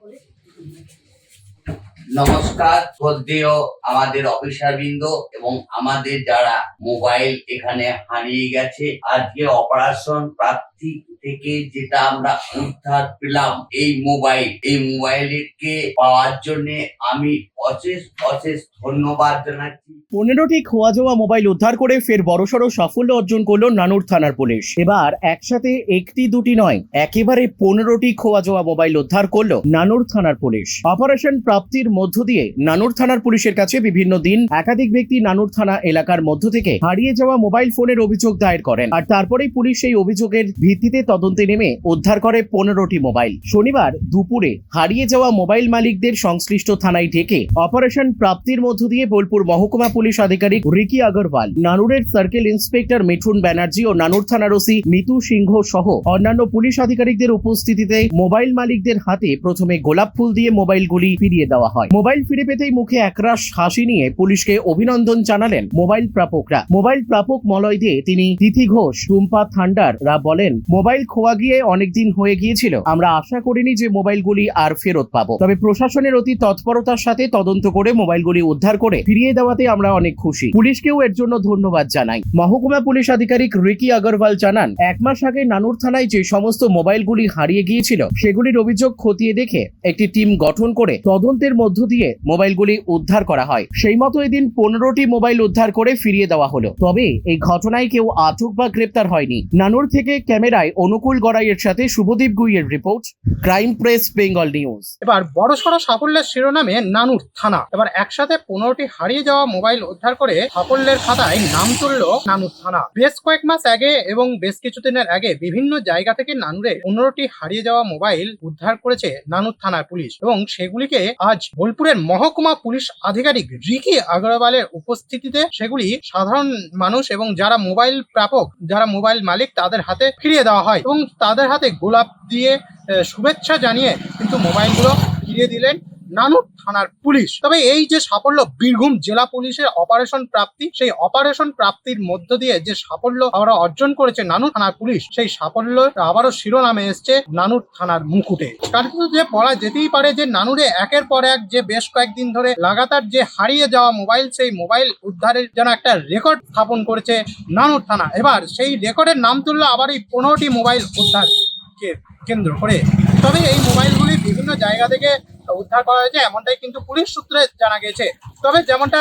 我的 নমস্কার। শ্রদ্ধেয় আমাদের অফিসার বৃন্দ এবং আমাদের যারা মোবাইল এখানে হারিয়ে গেছে, আজকে অপারেশন প্রাপ্তি থেকে যেটা আমরা উদ্ধার পেলাম এই মোবাইল। এই মোবাইলকে পাওয়ার জন্য আমি অশেষ অশেষ ধন্যবাদ জানাচ্ছি। পনেরোটি খোয়া যাওয়া মোবাইল উদ্ধার করে ফের বড়সড় সাফল্য অর্জন করল নানুর থানার পুলিশ। এবার একসাথে একটি দুটি নয়, একেবারে পনেরোটি খোয়া যাওয়া মোবাইল উদ্ধার করল নানুর থানার পুলিশ। অপারেশন প্রাপ্তির মধ্য দিয়ে নানুর থানার পুলিশের কাছে বিভিন্ন দিন একাধিক ব্যক্তি নানুর থানা এলাকার মধ্য থেকে হারিয়ে যাওয়া মোবাইল ফোনের অভিযোগ দায়ের করেন। আর তারপরেই পুলিশ সেই অভিযোগের ভিত্তিতে তদন্তে নেমে উদ্ধার করে পনেরোটি মোবাইল। শনিবার দুপুরে হারিয়ে যাওয়া মোবাইল মালিকদের সংশ্লিষ্ট থানায় ডেকে অপারেশন প্রাপ্তির মধ্য দিয়ে বোলপুর মহকুমা পুলিশ আধিকারিক রিকি আগরওয়াল, নানুরের সার্কেল ইন্সপেক্টর মিঠুন ব্যানার্জি ও নানুর থানার ওসি মিতু সিংহ সহ অন্যান্য পুলিশ আধিকারিকদের উপস্থিতিতে মোবাইল মালিকদের হাতে প্রথমে গোলাপ ফুল দিয়ে মোবাইলগুলি ফিরিয়ে দেওয়া হয়। মোবাইল ফিরে পেতেই মুখে একরাশ হাসি নিয়ে পুলিশকে অভিনন্দন জানালেন মোবাইল প্রাপকরা। মোবাইল প্রাপক মলয় দিয়ে তিনি তিথি ঘোষ, টুম্পা থান্ডার, রা বলেন, মোবাইল খোয়া গিয়ে অনেকদিন হয়ে গিয়েছিল। আমরা আশা করিনি যে মোবাইলগুলি আর ফেরত পাবো। তবে প্রশাসনের অতি তৎপরতার সাথে তদন্ত করে মোবাইলগুলি উদ্ধার করে ফিরিয়ে দেওয়াতে আমরা অনেক খুশি। পুলিশকেও এর জন্য ধন্যবাদ জানাই। মহকুমা পুলিশ আধিকারিক রিকি আগরওয়াল জানান, এক মাস আগে নানুর থানায় যে সমস্ত মোবাইলগুলি হারিয়ে গিয়েছিল, সেগুলির অভিযোগ খতিয়ে দেখে একটি টিম গঠন করে তদন্তের মধ্য দিয়ে মোবাইলগুলি উদ্ধার করা হয়। সেই মতো এদিন পনেরোটি মোবাইল উদ্ধার করে ফিরিয়ে দেওয়া হলো। তবে এই ঘটনায় কেউ আটক বা গ্রেপ্তার হয়নি। নানুর থেকে ক্যামেরায় অনুকূল গড়াইয়ের সাথে শুভদীপ গুইয়ের report, crime press, Bengal news. এবার বড়সড় সাফল্যের শিরোনামে নানুর থানা। এবার একসাথে পনেরোটি হারিয়ে যাওয়া মোবাইল উদ্ধার করে সাফল্যের খাতায় নাম তুলল নানুর থানা। বেশ কয়েক মাস আগে এবং বেশ কিছুদিনের আগে বিভিন্ন জায়গা থেকে নানুরে পনেরোটি হারিয়ে যাওয়া মোবাইল উদ্ধার করেছে নানুর থানার পুলিশ। এবং সেগুলিকে আজ বোলপুরের মহকুমা পুলিশ আধিকারিক রিকি আগরওয়ালের উপস্থিতিতে সেগুলি সাধারণ মানুষ এবং যারা মোবাইল প্রাপক, যারা মোবাইল মালিক তাদের হাতে ফিরিয়ে দেওয়া হয় এবং তাদের হাতে গোলাপ দিয়ে শুভেচ্ছা জানিয়ে কিন্তু মোবাইলগুলো ফিরিয়ে দিলেন। নানুর থানার পুলিশ। তবে এই যে সাফল্য, বীরভূম জেলা পুলিশের অপারেশন প্রাপ্তি, সেই অপারেশন প্রাপ্তির মধ্য দিয়ে যে সাফল্য আমরা অর্জন করেছে নানুর থানার পুলিশ, সেই সাফল্য আবারও শিরোনামে এসছে নানুর থানার মুকুটে। কারণ যে বলা যেতেই পারে যে নানুরে একের পর এক যে বেশ কয়েকদিন ধরে লাগাতার যে হারিয়ে যাওয়া মোবাইল, সেই মোবাইল উদ্ধারের যেন একটা রেকর্ড স্থাপন করেছে নানুর থানা। এবার সেই রেকর্ডের নাম তুললো আবার এই পনেরোটি মোবাইল উদ্ধারকে কেন্দ্র করে। তবে এই মোবাইলগুলি বিভিন্ন জায়গা থেকে উদ্ধার করা হয়েছে, এমনটাই কিন্তু পুলিশ সূত্রে জানা গেছে। তবে যেমনটা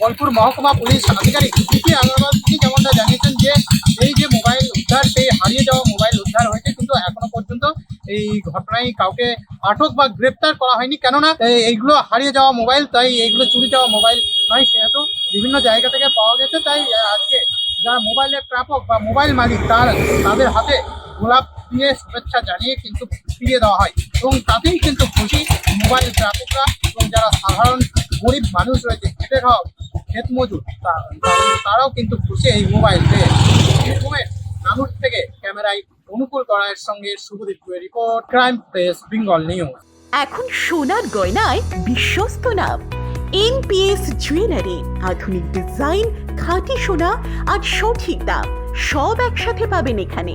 বোলপুর মহকুমা পুলিশ আধিকারিক পিপি আগরওয়াল তিনি যেমনটা জানিয়েছেন যে, এই যে মোবাইল উদ্ধার, সেই হারিয়ে যাওয়া মোবাইল উদ্ধার হয়েছে, কিন্তু এখনও পর্যন্ত এই ঘটনায় কাউকে আটক বা গ্রেপ্তার করা হয়নি। কেননা এইগুলো হারিয়ে যাওয়া মোবাইল, তাই এইগুলো চুরি যাওয়া মোবাইল নয়, সেহেতু বিভিন্ন জায়গা থেকে পাওয়া গেছে। তাই আজকে যারা মোবাইলের প্রাপক বা মোবাইল মালিক, তার, তাদের হাতে গোলাপ দিয়ে শুভেচ্ছা জানিয়ে কিন্তু ফিরিয়ে দেওয়া হয়। এবং তাতেই কিন্তু খুশি মোবাইল প্রাপকরা এবং যারা সাধারণ গরিব মানুষ রয়েছে খেটে খাওয়া ক্ষেত মজুর তারাও কিন্তু খুশি এই মোবাইল পেয়ে। বীরভূমের নানুর থেকে ক্যামেরায় অনুকূল করার সঙ্গে Subhadip report, crime press, Bengal news. এখন সোনার গয়নায় বিশ্বস্ত নাম, এনপিএস জুয়েলারি, আধুনিক ডিজাইন, খাঁটি সোনা আর সঠিক দাম, সব একসাথে পাবেন এখানে।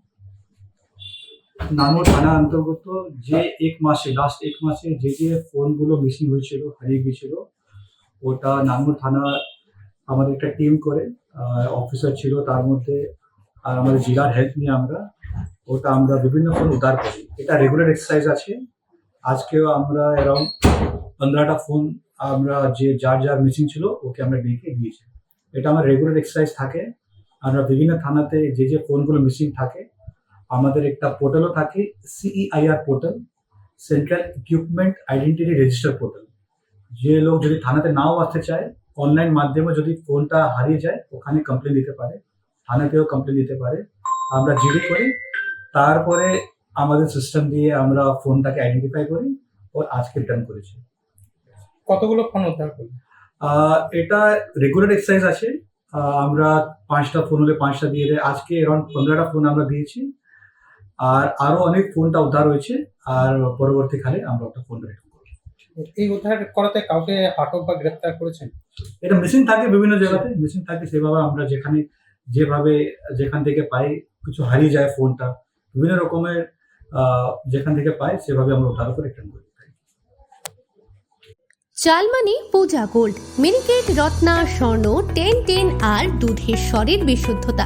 নানো থানা অন্তর্গত যে এক মাসে লাস্ট এক মাসে যে যে ফোনগুলো মিসিং হয়েছিল, হারিয়ে গিয়েছিল, ওটা নানুর থানা আমাদের একটা টিম করে অফিসার ছিল তার মধ্যে, আর আমাদের জেলার হেল্প নিয়ে আমরা, ওটা আমরা বিভিন্ন ফোন উদ্ধার করি। এটা রেগুলার এক্সারসাইজ আছে। আজকেও আমরা অ্যারাউন্ড পনেরোটা ফোন আমরা যে যার যার মিসিং ছিল, ওকে আমরা ডেকে দিয়েছি। এটা আমার রেগুলার এক্সারসাইজ থাকে। আমরা বিভিন্ন থানাতে যে যে ফোনগুলো মিসিং থাকে আমাদের একটা পোর্টালও থাকে CEIR portal central equipment identity register portal যে লোক যদি থানাতে নাও আসতে চায় অনলাইন মাধ্যমে যদি ফোনটা হারিয়ে যায় ওখানে কমপ্লেন দিতে পারে থানাতেও কমপ্লেন দিতে পারে। আমরা জিডি করি তারপরে আমাদের সিস্টেম দিয়ে আমরা ফোনটাকে আইডেন্টিফাই করি ও আজকে রিটার্ন করেছি। কতগুলো ফোন উদ্ধার আহ, এটা রেগুলার এক্সারসাইজ আছে। আমরা পাঁচটা ফোন হলে পাঁচটা দিয়ে দেয়। আজকে অ্যারাউন্ড পনেরোটা ফোন আমরা দিয়েছি। আর আরও অনেক ফোনটা উদ্ধার হয়েছে। আর পরবর্তীকালে আমরা ওটা ফোন করব। এই উদ্ধার করাতে কাউকে আটক বা গ্রেপ্তার করেছেন? এটা মিসিং থাকে বিভিন্ন জায়গাতে। মিসিং থাকে সেভাবে আমরা যেখানে যেভাবে যেখান থেকে পাই কিছু হারিয়ে যায় ফোনটা বিভিন্ন রকমের আহ, যেখান থেকে পাই সেভাবে আমরা উদ্ধার করে রিটার্ন করি। চালমানি Puja gold Miniket Ratna Swarna ten ten আর দুধের স্বরের বিশুদ্ধতা।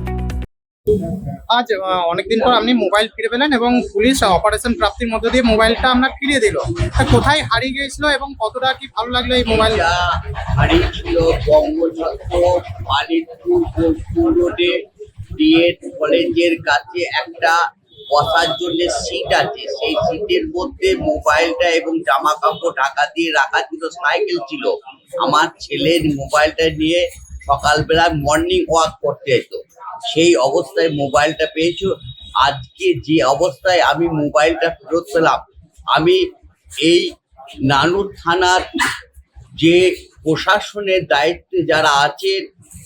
আজ অনেকদিন পর আপনি মোবাইল ফিরে পেলেন এবং পুলিশ অপারেশন প্রাপ্তির মধ্য দিয়ে মোবাইলটা আপনার ফিরিয়ে দিল। কোথায় হারিয়ে গিয়েছিল এবং কতটা কি ভালো লাগল এই মোবাইল? হারিয়েছিল বঙ্গছত্র রোডে। কলেজের কাছে একটা বসার জন্য সিট আছে। সেই সিটের মধ্যে মোবাইলটা এবং জামা কাপড় ঢাকা দিয়ে রাখা ছিল সাইকেল ছিল। আমার ছেলের মোবাইলটা নিয়ে সকালবেলা মর্নিং ওয়াক করতে যেত সেই অবস্থায় মোবাইলটা পেয়েছ। আজকে যে অবস্থায় আমি মোবাইলটা ফেরত পেলাম, আমি এই নানুর থানার যে প্রশাসনের দায়িত্বে যারা আছেন,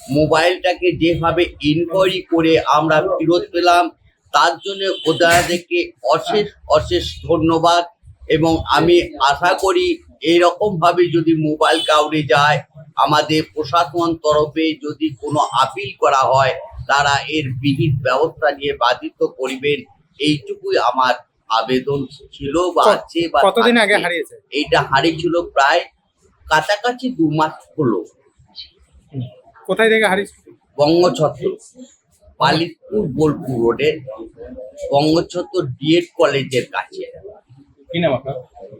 মোবাইলটাকে যেভাবে ইনকোয়ারি করে আমরা ফেরত পেলাম, তার জন্য ওদেরকে অশেষ অশেষ ধন্যবাদ। এবং আমি আশা করি ভাবে যদি মোবাইল কাউরে যায় আমাদের প্রশাসন তরফে যদি কোনো আপিল করা হয় তারা এর বিহিত ব্যবস্থা নিয়ে বাধিত করিবেন। এইটুকুই আমার আবেদন ছিল বা আছে বা কতদিন আগে হারিয়েছে? এইটা হারিয়েছিল প্রায় কাছাকাছি দু মাস হলো। কোথায় থেকে হারিয়েছে? বঙ্গছত্র পালিতপুর বোলপুর রোডে বঙ্গছত্র ডিএড কলেজের কাছে। কি নাম আপনার?